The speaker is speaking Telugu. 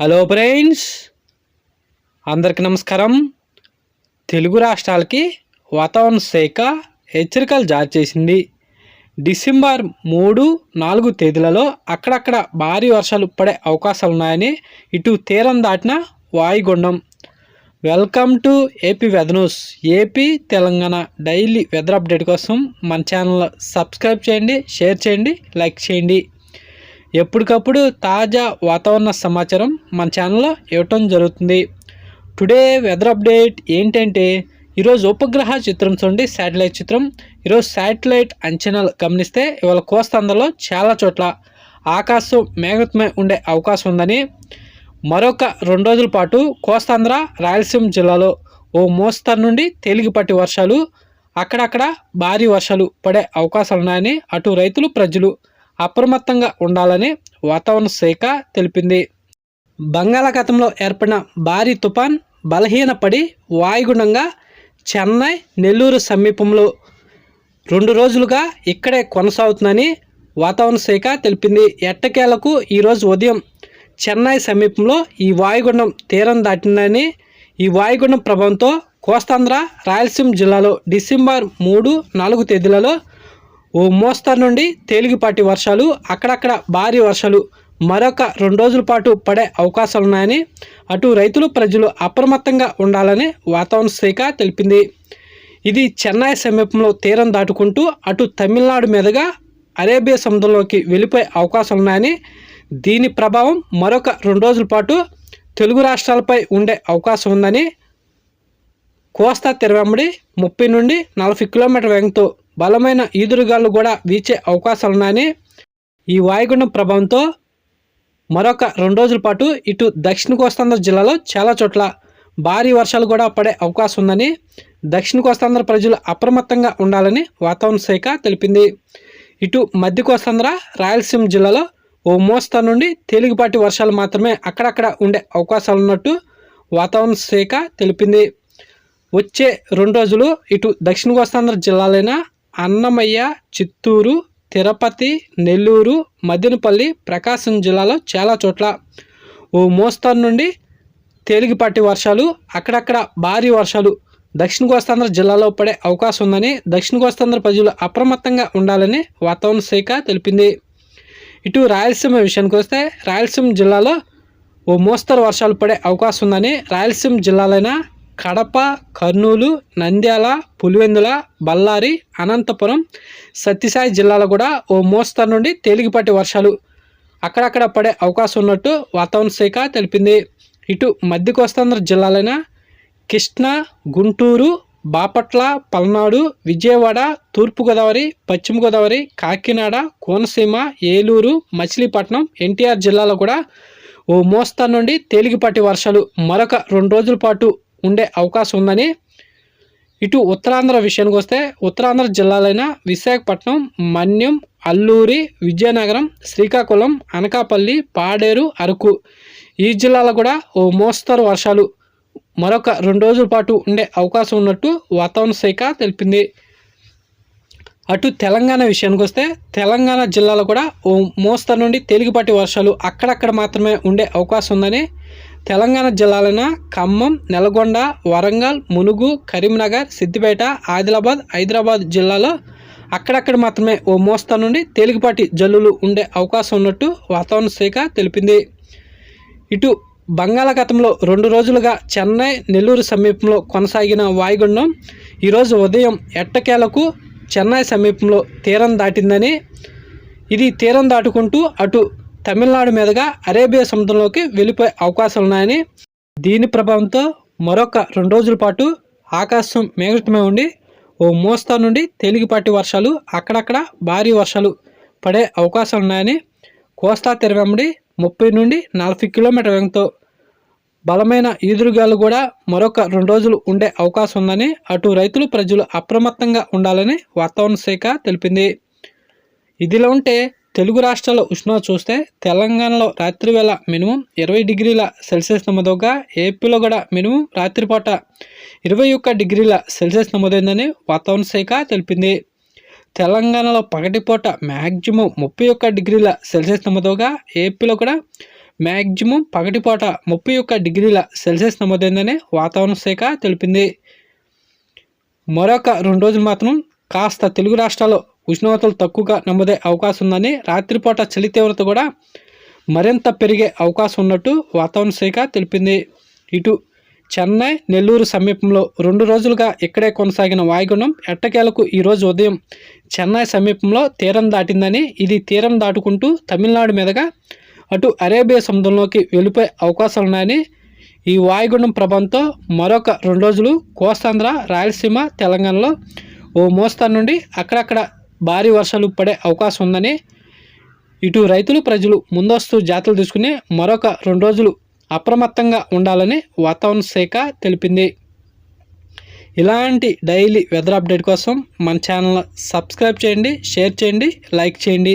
హలో ఫ్రెండ్స్ అందరికి నమస్కారం. తెలుగు రాష్ట్రాలకి వాతావరణ శాఖ హెచ్చరికలు జారీ చేసింది. డిసెంబర్ మూడు నాలుగు తేదీలలో అక్కడక్కడ భారీ వర్షాలు పడే అవకాశాలు ఉన్నాయని ఇటు తీరం దాటిన వాయుగుండం. Welcome to AP weather news AP Telangana daily weather update కోసం మన ఛానల్ సబ్స్క్రైబ్ చేయండి షేర్ చేయండి లైక్ చేయండి. ఎప్పటికప్పుడు తాజా వాతావరణ సమాచారం మన ఛానల్లో ఇవ్వటం జరుగుతుంది. టుడే వెదర్ అప్డేట్ ఏంటంటే ఈరోజు ఉపగ్రహ చిత్రం చూడండి శాటిలైట్ చిత్రం. ఈరోజు శాటిలైట్ అంచనాలు గమనిస్తే ఇవాళ కోస్తాంధ్రలో చాలా చోట్ల ఆకాశం మేఘత్మై ఉండే అవకాశం ఉందని. మరొక రెండు రోజుల పాటు కోస్తాంధ్ర రాయలసీమ జిల్లాలో ఓ మోస్తరు నుండి తేలికపాటి వర్షాలు అక్కడక్కడ భారీ వర్షాలు పడే అవకాశాలు ఉన్నాయని అటు రైతులు ప్రజలు అప్రమత్తంగా ఉండాలని వాతావరణ శాఖ తెలిపింది. బంగాళాఖాతంలో ఏర్పడిన భారీ తుఫాన్ బలహీనపడి వాయుగుండంగా చెన్నై నెల్లూరు సమీపంలో రెండు రోజులుగా ఇక్కడే కొనసాగుతుందని వాతావరణ శాఖ తెలిపింది. ఎట్టకేలకు ఈరోజు ఉదయం చెన్నై సమీపంలో ఈ వాయుగుండం తీరం దాటిందని ఈ వాయుగుండం ప్రభావంతో కోస్తాంధ్ర రాయలసీమ జిల్లాలో డిసెంబర్ మూడు నాలుగు తేదీలలో ఓ మోస్తరు నుండి తేలికపాటి వర్షాలు అక్కడక్కడ భారీ వర్షాలు మరొక రెండు రోజుల పాటు పడే అవకాశాలున్నాయని అటు రైతులు ప్రజలు అప్రమత్తంగా ఉండాలని వాతావరణ శాఖ తెలిపింది. ఇది చెన్నై సమీపంలో తీరం దాటుకుంటూ అటు తమిళనాడు మీదుగా అరేబియా సముద్రంలోకి వెళ్ళిపోయే అవకాశాలు ఉన్నాయని దీని ప్రభావం మరొక రెండు రోజుల పాటు తెలుగు రాష్ట్రాలపై ఉండే అవకాశం ఉందని కోస్తా తెరవెంబడి ముప్పై నుండి నలభై కిలోమీటర్ వేగంతో బలమైన ఈదురుగాలు కూడా వీచే అవకాశాలున్నాయని ఈ వాయుగుండం ప్రభావంతో మరొక రెండు రోజుల పాటు ఇటు దక్షిణ కోస్తాంధ్ర జిల్లాలో చాలా చోట్ల భారీ వర్షాలు కూడా పడే అవకాశం ఉందని దక్షిణ కోస్తాంధ్ర ప్రజలు అప్రమత్తంగా ఉండాలని వాతావరణ శాఖ తెలిపింది. ఇటు మధ్య కోస్తాంధ్ర రాయలసీమ జిల్లాలో ఓ మోస్తా నుండి తేలికపాటి వర్షాలు మాత్రమే అక్కడక్కడ ఉండే అవకాశాలు ఉన్నట్టు వాతావరణ శాఖ తెలిపింది. వచ్చే రెండు రోజులు ఇటు దక్షిణ కోస్తాంధ్ర జిల్లాలైన అన్నమయ్య చిత్తూరు తిరుపతి నెల్లూరు మదినపల్లి ప్రకాశం జిల్లాలో చాలా చోట్ల ఓ మోస్తరు నుండి తేలికపాటి వర్షాలు అక్కడక్కడ భారీ వర్షాలు. దక్షిణ కోస్తాంధ్ర జిల్లాలో పడే అవకాశం ఉందని దక్షిణ కోస్తాంధ్ర ప్రజలు అప్రమత్తంగా ఉండాలని వాతావరణ శాఖ తెలిపింది. ఇటు రాయలసీమ విషయానికి వస్తే రాయలసీమ జిల్లాలో ఓ మోస్తరు వర్షాలు పడే అవకాశం ఉందని రాయలసీమ జిల్లాలైన కడప కర్నూలు నంద్యాల పులివెందుల బళ్ళారి అనంతపురం సత్యసాయి జిల్లాలో కూడా ఓ మోస్తరు నుండి తేలికపాటి వర్షాలు అక్కడక్కడ పడే అవకాశం ఉన్నట్టు వాతావరణ శాఖ తెలిపింది. ఇటు మధ్య కోస్తాంధ్ర జిల్లాలైన కృష్ణా గుంటూరు బాపట్ల పల్నాడు విజయవాడ తూర్పుగోదావరి పశ్చిమ గోదావరి కాకినాడ కోనసీమ ఏలూరు మచిలీపట్నం ఎన్టీఆర్ జిల్లాలో కూడా ఓ మోస్తరు నుండి తేలికపాటి వర్షాలు మరొక రెండు రోజుల పాటు ఉండే అవకాశం ఉందని ఇటు ఉత్తరాంధ్ర విషయానికి వస్తే ఉత్తరాంధ్ర జిల్లాలైన విశాఖపట్నం మన్యం అల్లూరి విజయనగరం శ్రీకాకుళం అనకాపల్లి పాడేరు అరకు ఈ జిల్లాలో కూడా ఓ మోస్తరు వర్షాలు మరొక రెండు రోజుల పాటు ఉండే అవకాశం ఉన్నట్టు వాతావరణ శాఖ తెలిపింది. అటు తెలంగాణ విషయానికి వస్తే తెలంగాణ జిల్లాలో కూడా ఓ మోస్తరు నుండి తేలికపాటి వర్షాలు అక్కడక్కడ మాత్రమే ఉండే అవకాశం ఉందని తెలంగాణ జిల్లాలైన ఖమ్మం నల్గొండ వరంగల్ మునుగు కరీంనగర్ సిద్దిపేట ఆదిలాబాద్ హైదరాబాద్ జిల్లాలో అక్కడక్కడ మాత్రమే ఓ మోస్తరు నుండి తేలికపాటి జల్లులు ఉండే అవకాశం ఉన్నట్టు వాతావరణ శాఖ తెలిపింది. ఇటు బంగాళాఖాతంలో రెండు రోజులుగా చెన్నై నెల్లూరు సమీపంలో కొనసాగిన వాయుగుండం ఈరోజు ఉదయం ఎట్టకేలకు చెన్నై సమీపంలో తీరం దాటిందని ఇది తీరం దాటుకుంటూ అటు తమిళనాడు మీదుగా అరేబియా సముద్రంలోకి వెళ్ళిపోయే అవకాశాలు ఉన్నాయని దీని ప్రభావంతో మరొక రెండు రోజుల పాటు ఆకాశం మేఘటమే ఉండి ఓ మోస్తా నుండి తేలికపాటి వర్షాలు అక్కడక్కడ భారీ వర్షాలు పడే అవకాశాలు ఉన్నాయని కోస్తా తెరవెంబడి ముప్పై నుండి నలభై కిలోమీటర్ వేగంతో బలమైన ఈదురుగాలు కూడా మరొక రెండు రోజులు ఉండే అవకాశం ఉందని అటు రైతులు ప్రజలు అప్రమత్తంగా ఉండాలని వాతావరణ శాఖ తెలిపింది. ఇదిలా ఉంటే తెలుగు రాష్ట్రాల ఉష్ణోగ్రత చూస్తే తెలంగాణలో రాత్రి వేళ మినిమం ఇరవై డిగ్రీల సెల్సియస్ నమోదవగా ఏపీలో కూడా మినిమం రాత్రిపూట ఇరవై ఒక్క డిగ్రీల సెల్సియస్ నమోదైందని వాతావరణ శాఖ తెలిపింది. తెలంగాణలో పగటిపూట మ్యాక్సిమం ముప్పై ఒక్క డిగ్రీల సెల్సియస్ నమోదవగా ఏపీలో కూడా మ్యాక్సిమం పగటిపూట ముప్పై ఒక్క డిగ్రీల సెల్సియస్ నమోదైందని వాతావరణ శాఖ తెలిపింది. మరొక రెండు రోజులు మాత్రం కాస్త తెలుగు రాష్ట్రాల్లో ఉష్ణోగ్రతలు తక్కువగా నమోదే అవకాశం ఉందని రాత్రిపూట చలి తీవ్రత కూడా మరింత పెరిగే అవకాశం ఉన్నట్టు వాతావరణ శాఖ తెలిపింది. ఇటు చెన్నై నెల్లూరు సమీపంలో రెండు రోజులుగా ఇక్కడే కొనసాగిన వాయుగుండం ఎట్టకేలకు ఈరోజు ఉదయం చెన్నై సమీపంలో తీరం దాటిందని ఇది తీరం దాటుకుంటూ తమిళనాడు మీదుగా అటు అరేబియా సముద్రంలోకి వెళ్ళిపోయే అవకాశాలున్నాయని ఈ వాయుగుండం ప్రభావంతో మరొక రెండు రోజులు కోస్తాంధ్ర రాయలసీమ తెలంగాణలో ఓ మోస్తా నుండి అక్కడక్కడ భారీ వర్షాలు పడే అవకాశం ఉందని ఇటు రైతులు ప్రజలు ముందస్తు జాతలు తీసుకుని మరొక రెండు రోజులు అప్రమత్తంగా ఉండాలని వాతావరణ శాఖ తెలిపింది. ఇలాంటి డైలీ వెదర్ అప్డేట్ కోసం మన ఛానల్ సబ్స్క్రైబ్ చేయండి షేర్ చేయండి లైక్ చేయండి.